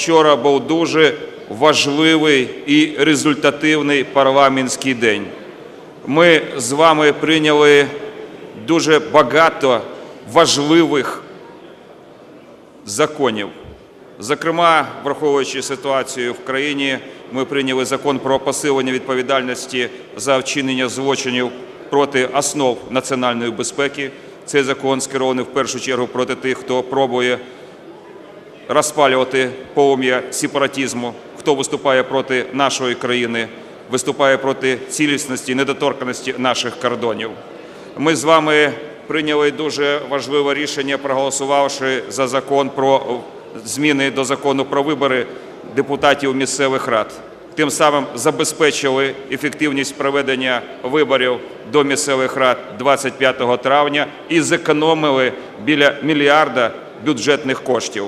вчора був дуже важливий і результативний парламентський день. Ми з вами прийняли дуже багато важливих законів. Зокрема, враховуючи ситуацію в країні, ми прийняли закон про посилення відповідальності за вчинення злочинів проти основ національної безпеки. Цей закон скерований в першу чергу проти тих, хто пробує розпалювати полум'я сепаратизму, хто виступає проти нашої країни, виступає проти цілісності, недоторканості наших кордонів. Ми з вами прийняли дуже важливе рішення, проголосувавши за закон про зміни до закону про вибори депутатів місцевих рад. Тим самим забезпечили ефективність проведення виборів до місцевих рад 25 травня і зекономили біля мільярда бюджетних коштів.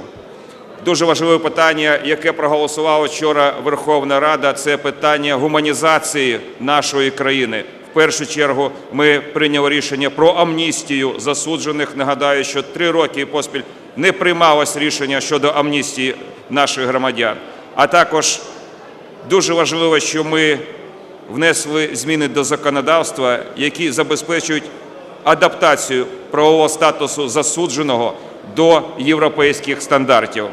Дуже важливе питання, яке проголосувала вчора Верховна Рада, це питання гуманізації нашої країни. В першу чергу ми прийняли рішення про амністію засуджених. Нагадаю, що три роки поспіль не приймалось рішення щодо амністії наших громадян. А також дуже важливо, що ми внесли зміни до законодавства, які забезпечують адаптацію правового статусу засудженого до європейських стандартів.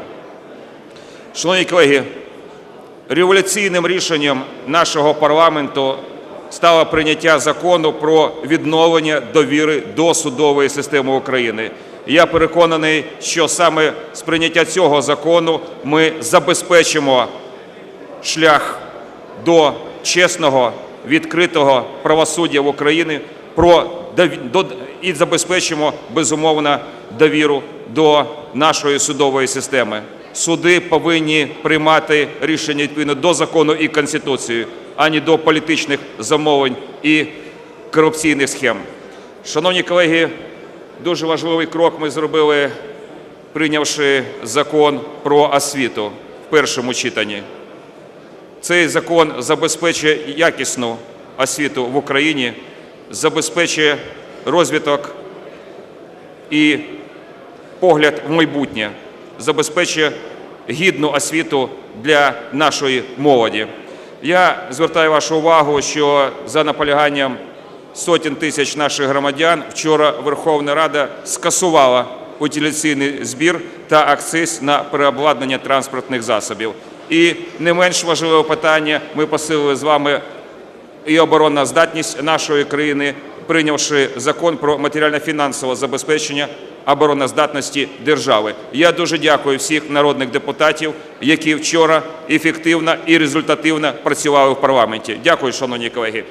Шановні колеги, революційним рішенням нашого парламенту стало прийняття закону про відновлення довіри до судової системи України. Я переконаний, що саме з прийняття цього закону ми забезпечимо шлях до чесного, відкритого правосуддя в Україні про і забезпечимо безумовно довіру до нашої судової системи. Суди повинні приймати рішення відповідно до закону і конституції, а не до політичних замовлень і корупційних схем. Шановні колеги, дуже важливий крок ми зробили, прийнявши закон про освіту в першому читанні. Цей закон забезпечує якісну освіту в Україні, забезпечує розвиток і погляд в майбутнє, забезпечує гідну освіту для нашої молоді. Я звертаю вашу увагу, що за наполяганням сотень тисяч наших громадян вчора Верховна Рада скасувала утилізаційний збір та акциз на переобладнання транспортних засобів. І не менш важливе питання, ми посилили з вами і оборонна здатність нашої країни, прийнявши закон про матеріально-фінансове забезпечення обороноздатності держави. Я дуже дякую всіх народних депутатів, які вчора ефективно і результативно працювали в парламенті. Дякую, шановні колеги.